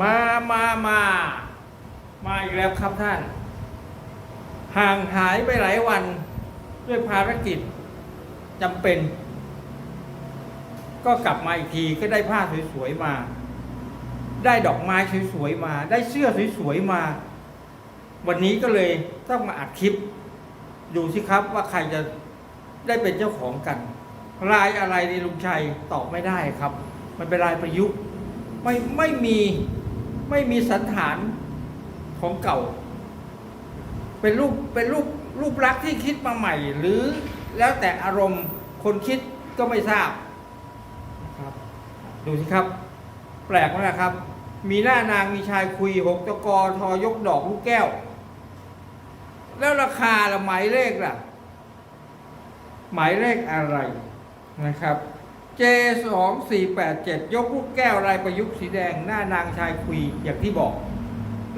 มามามา มาอีกแล้วครับท่าน ห่างหายไปหลายวันด้วยภารกิจจำเป็น ก็กลับมาอีกทีก็ได้ผ้าสวยๆมา ได้ดอกไม้สวยๆมา ได้เสื้อสวยๆมา วันนี้ก็เลยต้องมาอัดคลิป ดูสิครับว่าใครจะได้เป็นเจ้าของกันลายอะไรในลุงชัยตอบไม่ได้ครับ มันเป็นลายประยุกต์ไม่ไม่มี ไม่มีสันฐานของเก่า เป็นรูปเป็นรูปรูปลักษณ์ที่คิดมาใหม่ หรือแล้วแต่อารมณ์คนคิดก็ไม่ทราบครับ ดูสิครับ แปลกไหมล่ะครับ มีหน้านางมีชายคุยหกตะกอทอยกดอกลูกแก้ว แล้วราคาละหมายเลขล่ะ หมายเลขอะไรนะครับ J 2 4 8 7 ยกลูกแก้วลายประยุกต์สีแดงหน้านางชายคุยอย่างที่บอก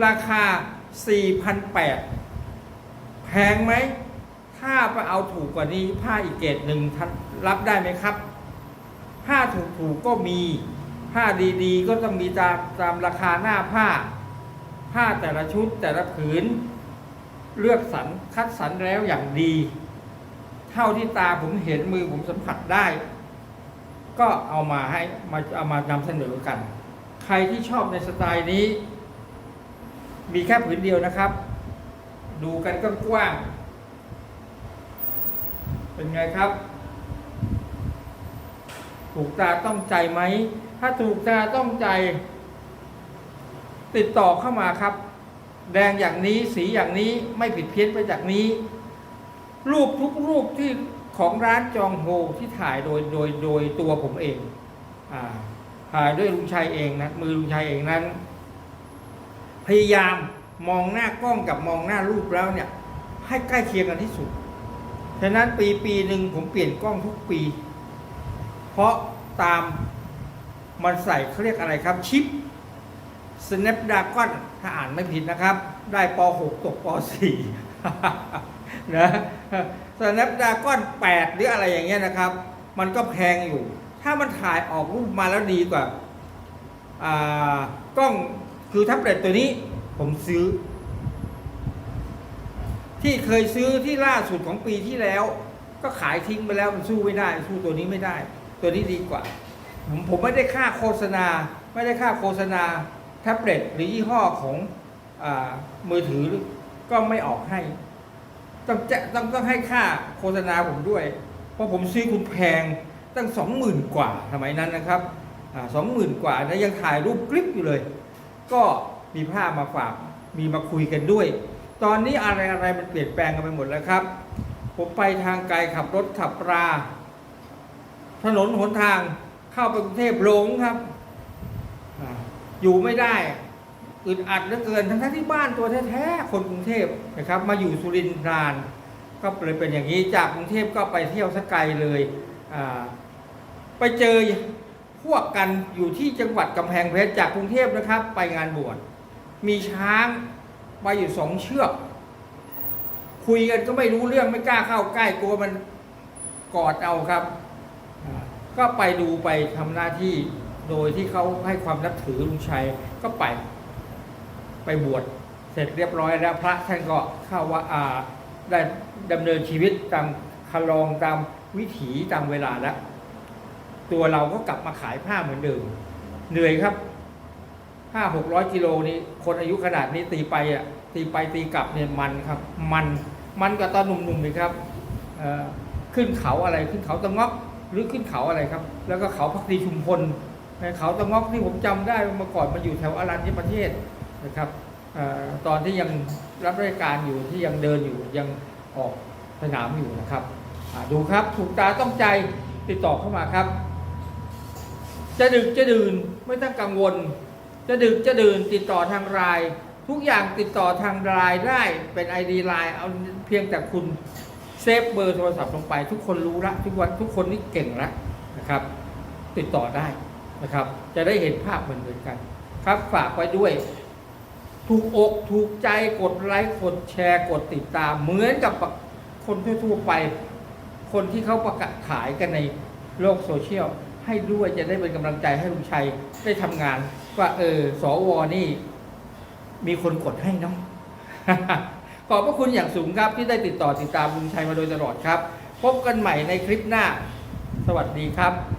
ราคา 4,800แพงไหม ถ้าไปเอาถูกกว่านี้ผ้าอีกเกรดหนึ่งท่านรับได้ไหมครับ ผ้าถูกๆก็มี ผ้าดีๆ ก็ต้องมีตามตามราคาหน้าผ้า ผ้าแต่ละชุดแต่ละผืน เลือกสรรคัดสรรแล้วอย่างดี เท่าที่ตาผมเห็นมือผมสัมผัสได้ ก็เอามาให้มาเอามานำเสนอกัน ใครที่ชอบในสไตล์นี้ มีแค่ผืนเดียวนะครับ ดูกันก็กว้าง เป็นไงครับ ถูกตาต้องใจไหม ถ้าถูกตาต้องใจ ติดต่อเข้ามาครับ แดงอย่างนี้สีอย่างนี้ไม่ผิดเพี้ยนไปจากนี้ รูปทุกรูปที่ ของร้านจองโฮที่ถ่ายโดยโดยโดยตัวผมเองอาถ่ายด้วยลุงชัยเองนะมือลุงชัยเองนั้น พยายามมองหน้ากล้องกับมองหน้ารูปแล้วเนี่ย ให้ใกล้เคียงกันที่สุดฉะนั้นปีปีหนึ่งผมเปลี่ยนกล้องทุกปี เพราะตามมันใส่เขาเรียกอะไรครับชิป Snapdragon ถ้าอ่านไม่ผิดนะครับ ได้ป .6 ตกป .4 นะ Snapdragon 8หรืออะไรอย่างเงี้ยนะครับ มันก็แพงอยู่ ถ้ามันถ่ายออกรูปมาแล้วดีกว่าอ่ากล้องคือแท็บเล็ตตัวนี้ผมซื้อ ที่เคยซื้อที่ล่าสุดของปีที่แล้ว ก็ขายทิ้งไปแล้วมันสู้ไม่ได้ สู้ตัวนี้ไม่ได้ ตัวนี้ดีกว่า ผมผมไม่ได้ค่าโฆษณา ไม่ได้ค่าโฆษณาแท็บเล็ตหรือยี่ห้อของอามือถือก็ไม่ออกให้ ต้องจะต้องต้องให้ค่าโฆษณาผมด้วย เพราะผมซื้อคุณแพงตั้งสองหมื่นกว่าสมัยนั้นนะครับสองหมื่นกว่าแล้วยังถ่ายรูปคลิปอยู่เลย ก็มีภาพมาฝากมีมาคุยกันด้วย ตอนนี้อะไรอะไรมันเปลี่ยนแปลงกันไปหมดแล้วครับ ผมไปทางไกลขับรถขับราถนนหนทางเข้าไปกรุงเทพหลงครับ อยู่ไม่ได้ อึดอัดเหลือเกินทั้งที่บ้านตัวแท้ๆคนกรุงเทพนะครับ มาอยู่สุรินทร์นาน ก็เลยเป็นอย่างนี้จากกรุงเทพก็ไปเที่ยวสกไกลเลยไปเจอพวกกันอยู่ที่จังหวัดกำแพงเพชรจากกรุงเทพนะครับ ไปงานบวชมีช้างไปอยู่สองเชือก คุยกันก็ไม่รู้เรื่องไม่กล้าเข้าใกล้กลัวมันกอดเอาครับ ก็ไปดูไปทำหน้าที่โดยที่เขาให้ความนับถือลุงชัยก็ไป ไปบวชเสร็จเรียบร้อยแล้วพระท่านก็เข้าว่าอ่าได้ดำเนินชีวิตตามคลองตามวิถีตามเวลาแล้ว ตัวเราก็กลับมาขายผ้าเหมือนเดิมเหนื่อยครับห้าหกร้อยกิโลนี้คนอายุขนาดนี้ตีไปอะตีไปตีกลับเนี่ยมันครับ มันมันกับตอนหนุ่มๆเลยครับขึ้นเขาอะไรขึ้นเขาตะงอกหรือขึ้นเขาอะไรครับ แล้วก็เขาพักดีชุมพลในเขาตะงอกที่ผมจำได้เมื่อก่อนมันอยู่แถวอารัญญประเทศ นะครับอตอนที่ยังรับราชการอยู่ที่ยังเดินอยู่ยังออกสนามอยู่นะครับดูครับถูกตาต้องใจติดต่อเข้ามาครับ จะดึกจะดื่นไม่ต้องกังวล จะดึกจะดื่นติดต่อทางไลน์ทุกอย่างติดต่อทางไลน์ได้เป็น ID ไลน์เอาเพียงแต่คุณเซฟเบอร์โทรศัพท์ลงไป ทุกคนรู้ละทุกวันทุกคนนี่เก่งละนะครับ ติดต่อได้นะครับ จะได้เห็นภาพเหมือนเหมือนกันครับ ฝากไว้ด้วย ถูกอกถูกใจกดไลค์กดแชร์กดติดตาม เหมือนกับคนทั่วๆไป คนที่เขาประกาศขายกันในโลกโซเชียล ให้ด้วยจะได้เป็นกำลังใจให้ลุงชัยได้ทำงาน ว่าเออสวนี่ มีคนกดให้เนาะขอบพระคุณอย่างสูงครับที่ได้ติดต่อติดตามลุงชัยมาโดยตลอดครับ พบกันใหม่ในคลิปหน้า สวัสดีครับ